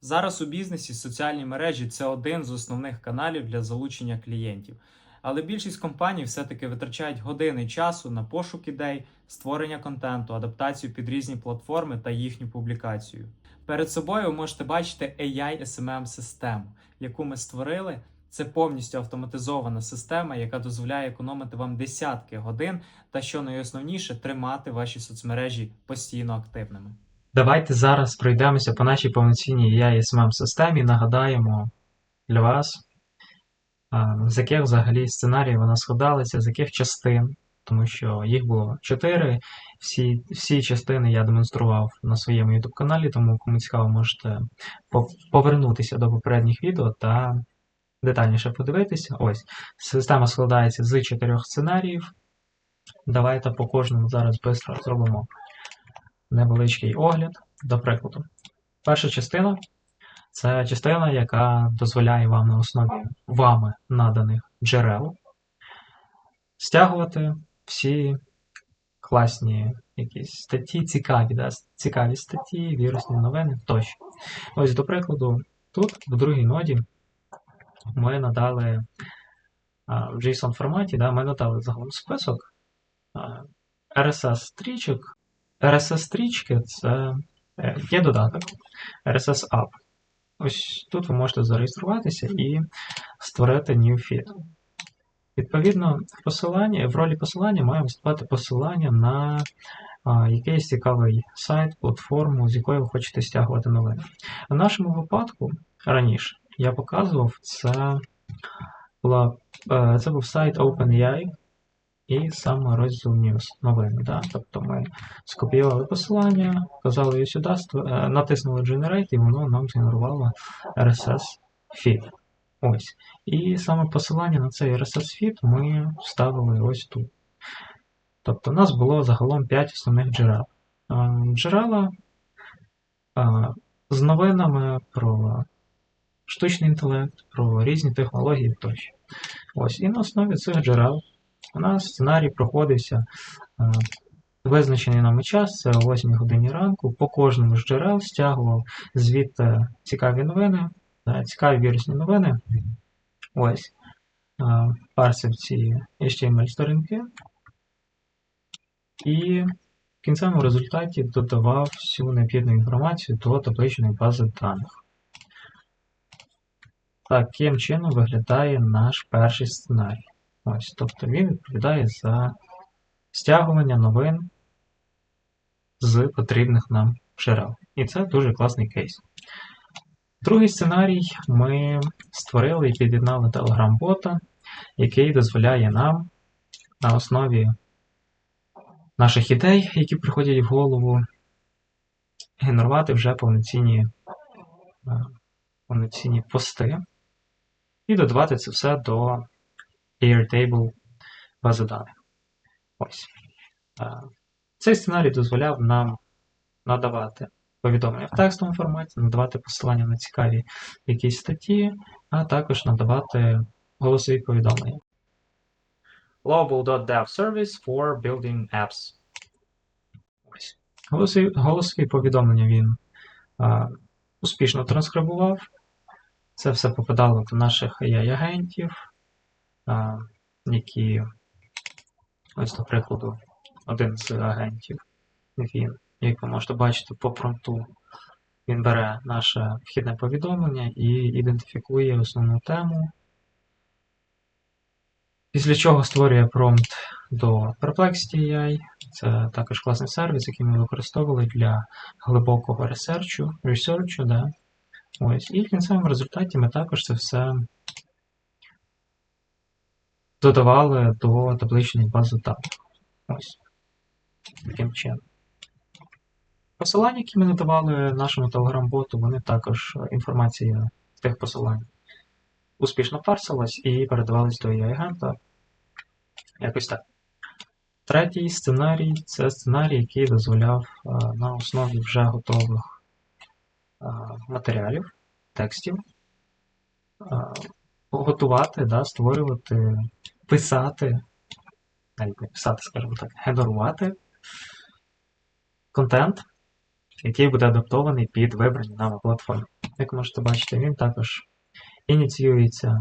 Зараз у бізнесі соціальні мережі це один з основних каналів для залучення клієнтів. Але більшість компаній все-таки витрачають години часу на пошук ідей, створення контенту, адаптацію під різні платформи та їхню публікацію. Перед собою ви можете бачити AI SMM систему, яку ми створили. Це повністю автоматизована система, яка дозволяє економити вам десятки годин та, що найосновніше, тримати ваші соцмережі постійно активними. Давайте зараз пройдемося по нашій повноцінній AI SMM системі. Нагадаємо для вас, з яких взагалі сценаріїв вона складалася, з яких частин, тому що їх було чотири. Всі, всі частини я демонстрував на своєму YouTube каналі, тому кому цікаво, можете повернутися до попередніх відео та детальніше подивитися. Ось, система складається з чотирьох сценаріїв. Давайте по кожному зараз швидко зробимо невеличкий огляд. До прикладу, перша частина це частина, яка дозволяє вам на основі вами наданих джерел стягувати всі класні якісь статті, цікаві, да, цікаві статті, вірусні новини тощо. Ось, до прикладу, тут в другій ноді ми надали в JSON форматі, да, ми надали загалом список RSS-стрічок. RSS-стрічки це е, є додаток RSS App. Ось тут ви можете зареєструватися і створити new feed. Відповідно, в посиланні, в ролі посилання має виступати посилання на а, якийсь цікавий сайт, платформу, з якої ви хочете стягувати новини. В нашому випадку раніше я показував, це, була, е, це був сайт OpenAI і саме News новини. Да? Тобто ми скопіювали посилання, вказали сюди, е, натиснули Generate, і воно нам згенерувало RSS feed. Ось. І саме посилання на цей RSS feed ми вставили ось тут. Тобто, у нас було загалом 5 основних джерел. Е, Джерела е, з новинами про штучний інтелект, про різні технології тощо. Ось. І на основі цих джерел у нас сценарій проходився е, визначений нами час, це о 8 годині ранку. По кожному з джерел стягував звідти цікаві новини, е, цікаві вірусні новини. Ось. Е, Парсив ці HTML-сторінки. І в кінцевому результаті додавав всю необхідну інформацію до табличної бази даних. Таким чином виглядає наш перший сценарій. Ось, тобто він відповідає за стягування новин з потрібних нам джерел. І це дуже класний кейс. Другий сценарій ми створили і під'єднали Telegram-бота, який дозволяє нам на основі наших ідей, які приходять в голову, генерувати вже повноцінні, е, повноцінні пости і додавати це все до Airtable бази даних. Ось. Цей сценарій дозволяв нам надавати повідомлення в текстовому форматі, надавати посилання на цікаві якісь статті, а також надавати голосові повідомлення. Global.dev service for building apps. Ось. Голосові, голосові повідомлення він а, успішно транскрибував. Це все попадало до наших AI-агентів, які, ось, до прикладу, один з агентів, він, як ви можете бачити по промпту, він бере наше вхідне повідомлення і ідентифікує основну тему. Після чого створює промпт до Perplexity AI. Це також класний сервіс, який ми використовували для глибокого ресерчу, ресерчу, да. Ось. І в кінцевому результаті ми також це все додавали до табличної бази даних. Ось. Таким чином. Посилання, які ми надавали нашому телеграм-боту, вони також е, інформація з тих посилань успішно парсилась і передавалась до AI-агента. Якось так. Третій сценарій це сценарій, який дозволяв е, на основі вже готових е, матеріалів, текстів готувати, да, створювати, писати, навіть не писати, скажімо так, генерувати контент, який буде адаптований під вибрані нами платформи. як можете бачити, він також ініціюється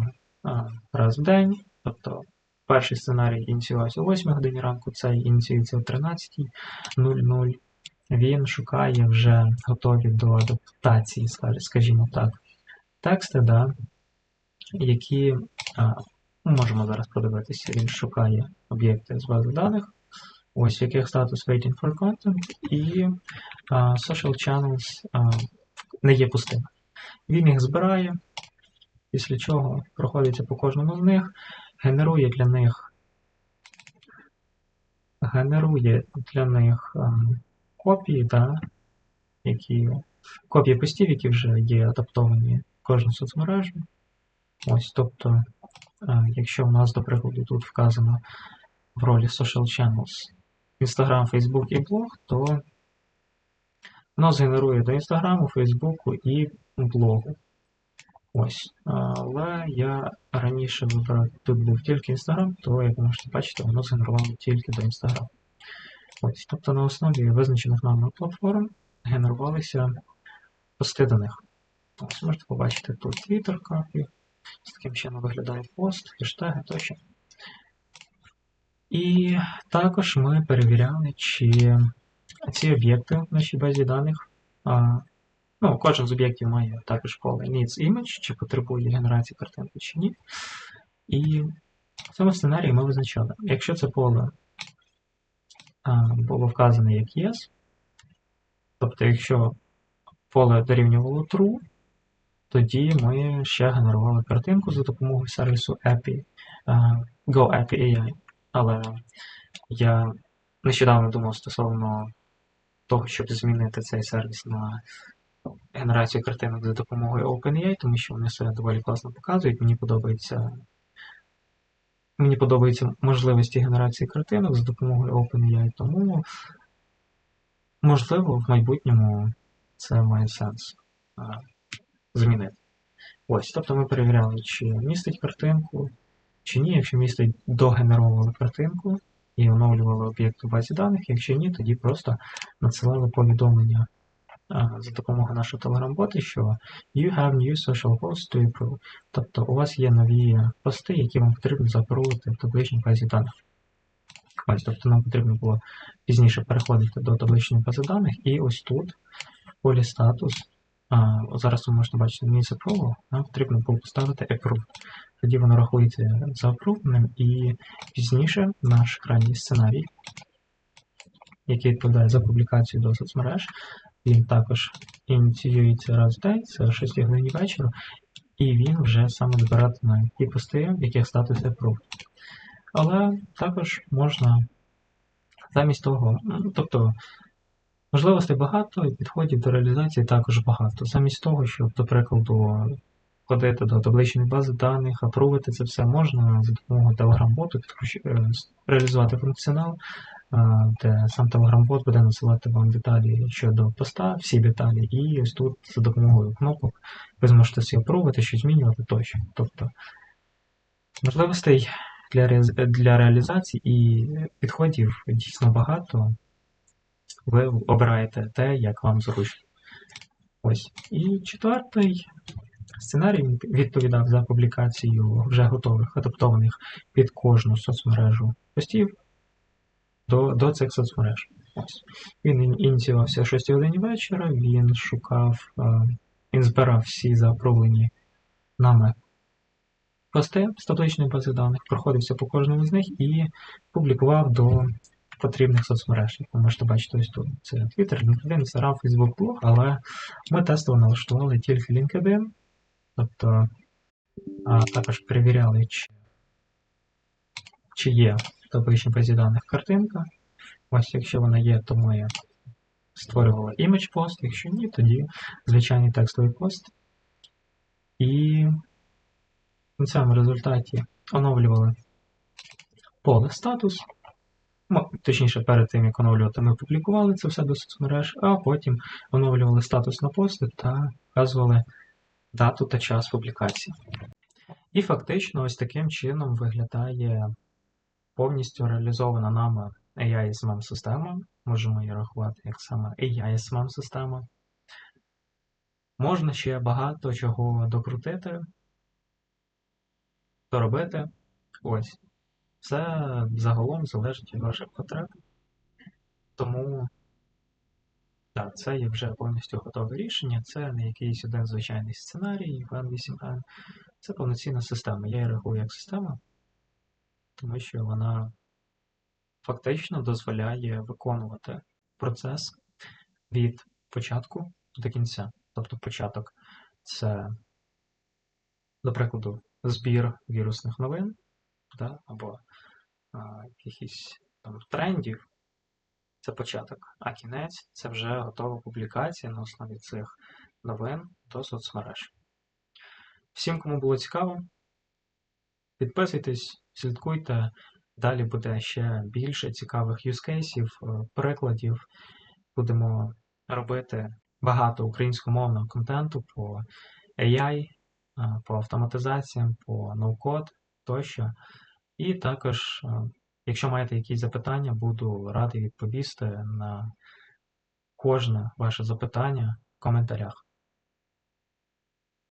раз в день. Тобто перший сценарій ініціювався о 8 годині ранку, цей ініціюється о 13.00. Він шукає вже готові до адаптації, скажімо так, тексти, да, які ми можемо зараз подивитися. Він шукає об'єкти з бази даних, ось яких статус Waiting for Content, і а, Social Channels а, не є пустими. Він їх збирає, після чого проходиться по кожному з них, генерує для них генерує для них копії, да, які, копії постів, які вже є адаптовані в кожну соцмережу. Ось, тобто, якщо у нас, до прикладу, тут вказано в ролі Social Channels Instagram, Facebook і блог, то воно згенерує до Інстаграму, Фейсбуку і блогу. Ось. Але я раніше вибрав, тут був тільки Інстаграм, то, як ви можете бачити, воно згенерувало тільки до Інстаграму. Ось. Тобто на основі визначених нами платформ генерувалися пости до них. Ось можете побачити тут Twitter копі. З таким чином виглядає пост, хештеги тощо. І також ми перевіряли, чи ці об'єкти в нашій базі даних. А, ну, кожен з об'єктів має також поле needs image, чи потребує генерації картинки, чи ні. І в цьому сценарії ми визначали, якщо це поле а, було вказане як yes, тобто, якщо поле дорівнювало true, тоді ми ще генерували картинку за допомогою сервісу API, а, GoAPI AI. Але я нещодавно думав стосовно того, щоб змінити цей сервіс на генерацію картинок за допомогою OpenAI, тому що вони все доволі класно показують. Мені подобається. Мені подобаються можливості генерації картинок за допомогою OpenAI, тому, можливо, в майбутньому це має сенс а, змінити. Ось, тобто ми перевіряли, чи містить картинку, чи ні. Якщо містить, догенеровували картинку і оновлювали об'єкт у базі даних. Якщо ні, тоді просто надсилали повідомлення за допомогою нашого Telegram-бота, що you have new social posts to approve. Тобто у вас є нові пости, які вам потрібно заапрувати в табличній базі даних. Ось, тобто нам потрібно було пізніше переходити до табличної бази даних, і ось тут в полі статус. А, зараз ви можете бачити Needs Approval, нам потрібно було поставити Approved. Тоді воно рахується за апрувним, і пізніше наш крайній сценарій, який відповідає за публікацію до соцмереж, він також ініціюється раз в день, це о 6 годині вечора, і він вже саме збиратиме ті пости, в яких статус approved. Але також можна замість того, ну, тобто можливостей багато, і підходів до реалізації також багато. Замість того, щоб, до прикладу, входити до табличної бази даних, апрувити це все можна за допомогою Telegram-боту е, реалізувати функціонал, е, де сам Telegram-бот буде насилати вам деталі щодо поста, всі деталі, і ось тут за допомогою кнопок ви зможете всі апрувати, щось змінювати тощо. Тобто можливостей для, ре- для реалізації і підходів дійсно багато. Ви обираєте те, як вам зручно. Ось. І четвертий Сценарій відповідав за публікацію вже готових, адаптованих під кожну соцмережу постів до, до цих соцмереж. Ось. Він ініціювався о 6 годині вечора, він шукав, е, він збирав всі заапровлені нами пости з табличної бази даних, проходився по кожному з них і публікував до потрібних соцмереж. Як ви можете бачити ось тут. Це Twitter, LinkedIn, Instagram, Facebook, блог, але ми тестово налаштували тільки LinkedIn. Тобто а, також перевіряли, чи, чи є в табличній базі даних картинка. Ось, якщо вона є, то ми створювали image пост, якщо ні, тоді звичайний текстовий пост. І на цьому результаті оновлювали поле статус. Ну, точніше, перед тим, як оновлювати, ми публікували це все до соцмереж, а потім оновлювали статус на пости та вказували дату та час публікації. І фактично ось таким чином виглядає повністю реалізована нами AI SMM система. Можемо її рахувати як саме AI SMM система. Можна ще багато чого докрутити, доробити. Ось. Це загалом залежить від ваших потреб. Тому так, це є вже повністю готове рішення. Це не якийсь один звичайний сценарій в N8N. Це повноцінна система. Я її рахую як система, тому що вона фактично дозволяє виконувати процес від початку до кінця. Тобто початок це, до прикладу, збір вірусних новин да, або а, якихось там трендів. Це початок. А кінець це вже готова публікація на основі цих новин до соцмереж. Всім, кому було цікаво, підписуйтесь, слідкуйте. Далі буде ще більше цікавих юзкейсів, прикладів. Будемо робити багато українськомовного контенту по AI, е, по автоматизаціям, по ноу-код тощо. І також, е, якщо маєте якісь запитання, буду радий відповісти на кожне ваше запитання в коментарях.